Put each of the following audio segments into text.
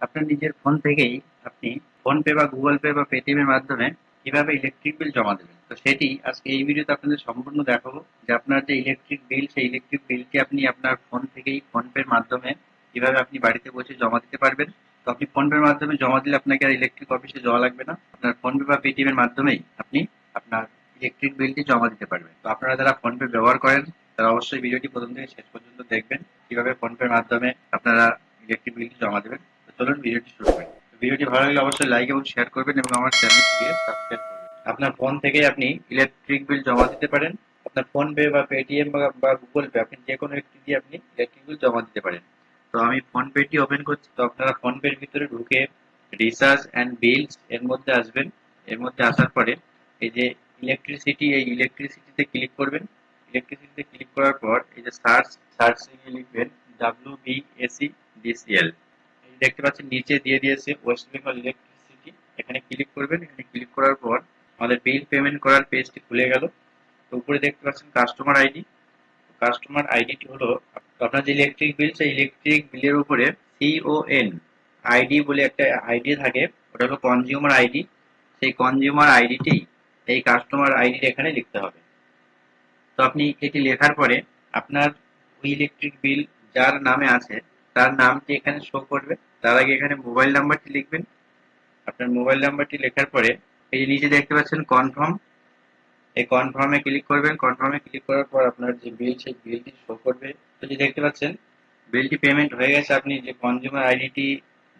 আপনার নিজের ফোন থেকেই আপনি ফোন পে বা গুগল পে বা পেটিএম এর মাধ্যমে কীভাবে ইলেকট্রিক বিল জমা দেবেন? তো সেটি আজকে এই ভিডিওতে আপনাদের সম্পূর্ণ দেখাবো যে আপনার যে ইলেকট্রিক বিল সেই ইলেকট্রিক বিলটি আপনি আপনার ফোন থেকেই ফোন পের মাধ্যমে কীভাবে আপনি বাড়িতে বসে জমা দিতে পারবেন। তো আপনি ফোন পের মাধ্যমে জমা দিলে আপনাকে আর ইলেকট্রিক অফিসে যাওয়া লাগবে না। আপনার ফোন পে বা পেটিএম এর মাধ্যমেই আপনি আপনার ইলেকট্রিক বিলটি জমা দিতে পারবেন। তো আপনারা যারা ফোন পে ব্যবহার করেন, তারা অবশ্যই ভিডিওটি প্রথম থেকে শেষ পর্যন্ত দেখবেন। কীভাবে ফোন পের মাধ্যমে আপনারা ইলেকট্রিক বিলটি জমা দেবেন। চলুন ভিডিওটি শুরু করি। ভিডিওটি ভালো লাগলে অবশ্যই লাইক এবং শেয়ার করবেন এবং আমার চ্যানেলটিকে সাবস্ক্রাইব করবেন। আপনার ফোন থেকে আপনি ইলেকট্রিক বিল জমা দিতে পারেন। আপনার ফোন পে বা পেটিএম বা গুগল পে আপনি যে কোনো একটি দিয়ে আপনি ইলেকট্রিক বিল জমা দিতে পারেন। তো আমি ফোন পেটি ওপেন করছি। তো আপনারা ফোন পের ভিতরে ঢুকে রিচার্জ অ্যান্ড বিলস এর মধ্যে আসবেন। এর মধ্যে আসার পরে এই যে ইলেকট্রিসিটি এই ইলেকট্রিসিটিতে ক্লিক করবেন। ইলেকট্রিসিটিতে ক্লিক করার পর এই যে সার্চ সার্চ লিখবেন ডাব্লিউ বি এসি ডিসিএল দেখতে পাচ্ছেন, নিচে দিয়ে দিয়েছে ওয়েস্ট বেঙ্গল ইলেকট্রিসিটি এখানে ক্লিক করবেন, এখানে ক্লিক করার পর আমাদের বিল পেমেন্ট করার পেজটি খুলে গেল। তো উপরে দেখতে পাচ্ছেন কাস্টমার আইডি কাস্টমার আইডিটি হলো, আপনার যে ইলেকট্রিক বিল সেই ইলেকট্রিক বিলের উপরে সিওএন আইডি বলে একটা আইডি থাকে, ওটা হলো কনজিউমার আইডি সেই কনজিউমার আইডিটি এই কাস্টমার আইডি এখানে লিখতে হবে। তো আপনি এটি লেখার পরে আপনার ওই ইলেকট্রিক বিল যার নামে আছে, তার নামটি এখানে শো করবে। তার আগে এখানে মোবাইল নাম্বারটি লিখবেন। আপনার মোবাইল নাম্বারটি লেখার পরে এই নিচে দেখতে পাচ্ছেন কনফার্ম এই কনফার্মে ক্লিক করবেন। কনফার্মে ক্লিক করার পর আপনার যে বিল সেই বিলটি শো করবে। তো যে দেখতে পাচ্ছেন বিলটি পেমেন্ট হয়ে গেছে। আপনি যে কনজিউমার আইডিটি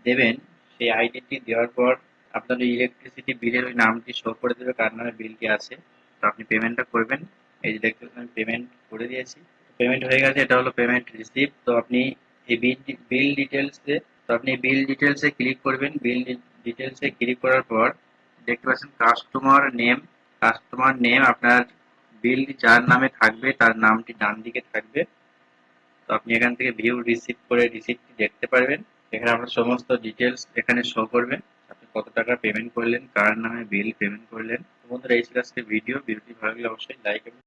দেবেন, সেই আইডিটি দেওয়ার পর আপনার ইলেকট্রিসিটি বিলের ওই নামটি শো করে দেবে, কার নামে বিলটি আছে। তো আপনি পেমেন্টটা করবেন। এই যে দেখতে পাচ্ছেন আমি পেমেন্ট করে দিয়েছি। পেমেন্ট হয়ে গেছে, এটা হলো পেমেন্ট রিসিভ তো আপনি এই বিল বিল ডিটেলসে তো আপনি বিল ডিটেলসে ক্লিক করবেন। বিল ডিটেলসে ক্লিক করার পর দেখতে পাচ্ছেন কাস্টমার নেম কাস্টমার নেম আপনার বিল যার নামে থাকবে, তার নামটি ডান দিকে থাকবে। তো আপনি এখান থেকে ভিউ রিসিভ করে রিসিপ্টটি দেখতে পারবেন। এখানে আপনার সমস্ত ডিটেলস এখানে শো করবে আপনি কত টাকা পেমেন্ট করলেন, কার নামে বিল পেমেন্ট করলেন। বন্ধুরা, এই ছিল আজকে ভিডিও ভিডিওটি ভালো লাগলে অবশ্যই লাইক এবং